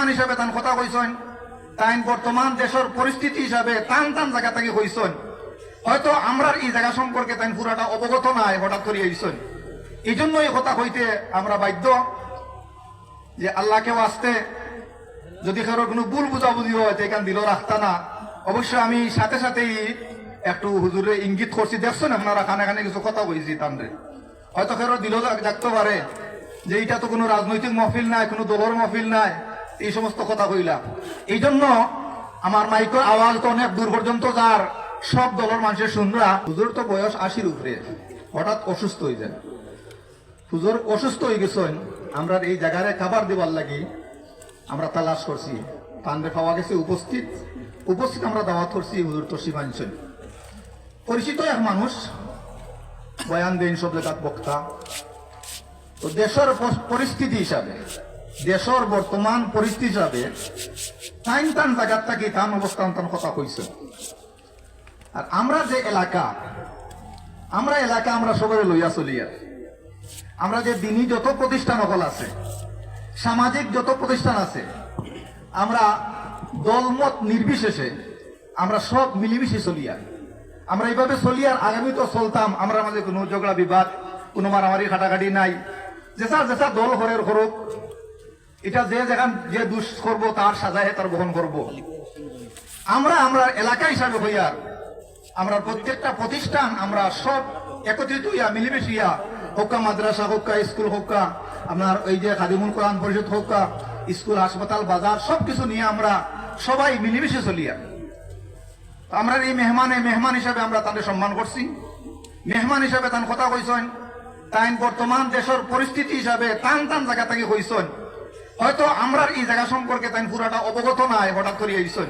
মেহমান হিসাবে তান কথা কইছেন তাই বর্তমান দেশের পরিস্থিতি হিসাবে টান টান জায়গা থেকে কইছেন হয়তো আমরা এই জায়গা সম্পর্কে তাই পুরাটা অবগত নাই, হঠাৎ করে আইছেন এই জন্য এই কথা কইতে আমরা বাধ্য যে আল্লাহকে আসতে যদি কারোর কোনো ভুল বুঝাবুঝি হয়, তো এখান দিল রাখতা না। অবশ্যই আমি সাথে সাথেই একটু হুজুরে ইঙ্গিত করছি, দেখছেন আপনারা খানে খানে কিছু কথা কইছি তান্ডে হয়তো কারও দিল দেখতে পারে যে এটা তো কোনো রাজনৈতিক মহফিল নাই, কোনো দলের মহফিল নাই। এই সমস্ত কথা কইলা এই জন্য আমার মাইকের আওয়াজ তো অনেক দূর পর্যন্ত যার, সব দলের মানুষের শুনরা, হুজুর তো বয়স আশির উপরে। হঠাৎ অসুস্থ হয়ে যায়। হুজুর অসুস্থ হয়ে গেছেন, আমরা এই জায়গায় খাবার দেবার লাগি, আমরা তালাশ করছি। তান্ডে পাওয়া গেছে উপস্থিত। উপস্থিত আমরা দাওয়াত করছি, হুজুর তো মানছেন পরিচিত এক মানুষ, বয়ান দেন সব জায়গাত বক্তা। তো দেশের পরিস্থিতি হিসাবে দেশের বর্তমান পরিস্থিতি হিসাবে টাইম টান জায়গার থাকি টান অবস্থান কথা কইছে। আর আমরা যে এলাকা, আমরা এলাকা আমরা সবাই লইয়া চলিয়া আমরা যে দিনী যত প্রতিষ্ঠান সকল আছে, সামাজিক যত প্রতিষ্ঠান আছে, আমরা দলমত নির্বিশেষে আমরা সব মিলিমিশে চলিয়ার আমরা এইভাবে চলিয়ার আগামী তো চলতাম, আমরা মাঝে কোনো ঝগড়া বিবাদ, কোনো মারামারি খাটাখাটি নাই। যেসা যেসা দল হরের করুক এটা যে যেখান যে দুষ করব, তার সাজায় তার গ্রহণ করব। আমরা আমরা এলাকা হিসাবে হইয়ার আমরা প্রত্যেকটা প্রতিষ্ঠান, আমরা সব একত্রিত হইয়া, মিলেমিশে হইয়া, হোক্কা মাদ্রাসা হোক্কা, স্কুল হোক্কা, আপনার ওই যে খাদিমুল কোরআন পরিষদ হোক্কা, স্কুল, হাসপাতাল, বাজার সব কিছু নিয়ে আমরা সবাই মিলেমিশে চলিয়া। আমরা এই মেহমানে, মেহমান হিসাবে আমরা তাদের সম্মান করছি। মেহমান হিসাবে তান কথা কইছেন তাই বর্তমান দেশের পরিস্থিতি হিসাবে টান টান জায়গা থেকে কইছেন হয়তো আমরা এই জায়গা সম্পর্কে তাই পুরাটা অবগত নাই, হঠাৎ করে আইছেন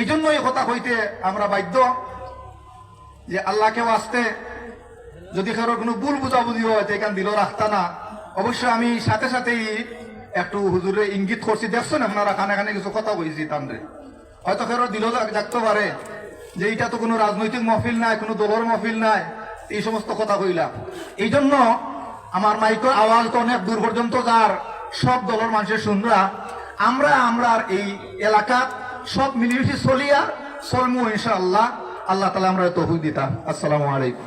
এই জন্য এই কথা কইতে আমরা বাধ্য যে আল্লাহকে আসতে যদি কারোর কোনো ভুল বুঝাবুঝি হয় এখান দিল রাখতা না, অবশ্যই আমি সাথে সাথেই একটু হুজুরে ইঙ্গিত করছি। দেখছেন আপনারা খানে খানে কিছু কথা কইছি তান্ডে হয়তো কারও দিল দেখতে পারে যে এটা তো কোনো রাজনৈতিক মহফিল নাই, কোনো দলের মহফিল নাই, এই সমস্ত কথা কইলা এই জন্য আমার মাইকের আওয়াজ তো অনেক দূর পর্যন্ত যার। সব দলের মানুষের শুনরা আমরা আমরা এই এলাকা সব মিলিমিশে চলিয়া চলমু ইনশাআল্লাহ। আল্লাহ তালা আমরা তহু দিতাম আসসালামু আলাইকুম।